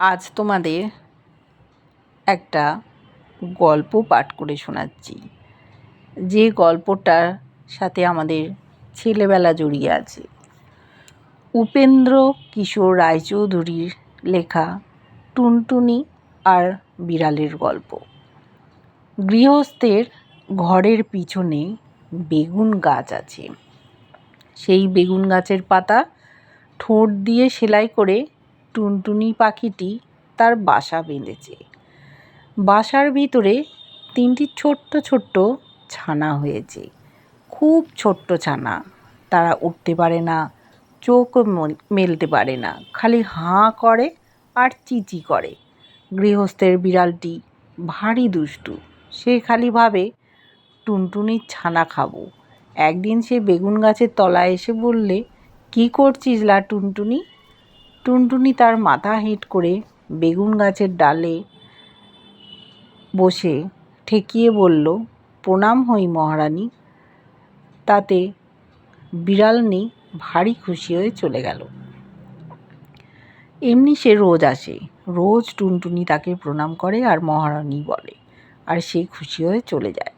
আজ তোমাদের একটা গল্প পাঠ করে শোনাচ্ছি। যে গল্পটার সাথে আমাদের ছেলেবেলা জড়িয়ে আছে। উপেন্দ্র কিশোর রায়চৌধুরীর লেখা টুনটুনি আর বিড়ালের গল্প। গৃহস্থের ঘরের পিছনে বেগুন গাছ আছে। সেই বেগুন গাছের পাতা ঠোঁট দিয়ে সেলাই করে টুনটুনি পাখিটি তার বাসা বেঁধেছে। বাসার ভিতরে তিনটি ছোট্ট ছোট্ট ছানা হয়েছে। খুব ছোট্ট ছানা। তারা উঠতে পারে না চোখও মেলতে পারে না, খালি হাঁ করে আর চিচি করে। গৃহস্থের বিড়ালটি ভারী দুষ্টু। সে খালি ভাবে টুনটুনির ছানা খাব। একদিন সে বেগুন গাছের তলায় এসে বললে, কী করছিস লা টুনটুনি? টুনটুনি তার মাথা হেঁট করে বেগুন গাছের ডালে বসে ঠেকিয়ে বলল, প্রণাম হই মহারানী। তাতে বিড়াল বিড়ালনি ভারী খুশি হয়ে চলে গেল। এমনি সে রোজ আসে। রোজ টুনটুনি তাকে প্রণাম করে আর মহারানী বলে, আর সে খুশি হয়ে চলে যায়।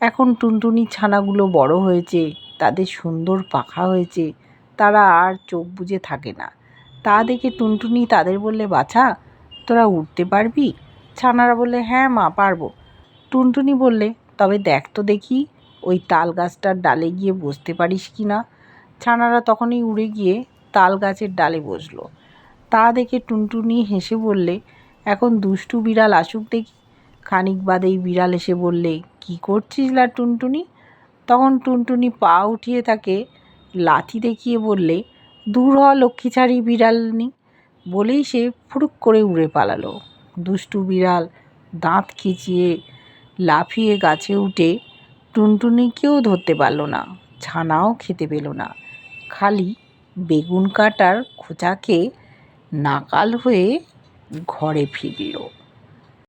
এখন টুনটুনির ছানাগুলো বড় হয়েছে, তাদের সুন্দর পাখা হয়েছে, তারা আর চোখ বুজে থাকে না। তা দেখে টুনটুনি তাদের বললে, বাছা, তোরা উঠতে পারবি? ছানারা বললে হ্যাঁ মা, পারব। টুনটুনি বললে, তবে দেখ তো দেখি, ওই তাল গাছটার ডালে গিয়ে বসতে পারিস কি না? ছানারা তখনই উড়ে গিয়ে তাল গাছের ডালে বসল। তা দেখে টুনটুনি হেসে বললে, এখন দুষ্টু বিড়াল আসুক দেখি। খানিক বাদেই বিড়াল এসে বললে, কি করছিস লা টুনটুনি? তখন টুনটুনি পা উঠিয়ে তাকে লাথি দেখিয়ে বললে দূর হ লক্ষ্মীছাড়ি বিড়ালনি বলেই সে ফুরুক করে উড়ে পালালো। দুষ্টু বিড়াল দাঁত খিচিয়ে লাফিয়ে গাছে উঠে টুনটুনিকেও ধরতে পারল না, ছানাও খেতে পেল না। খালি বেগুন কাটার খোঁচাকে নাকাল হয়ে ঘরে ফিরল।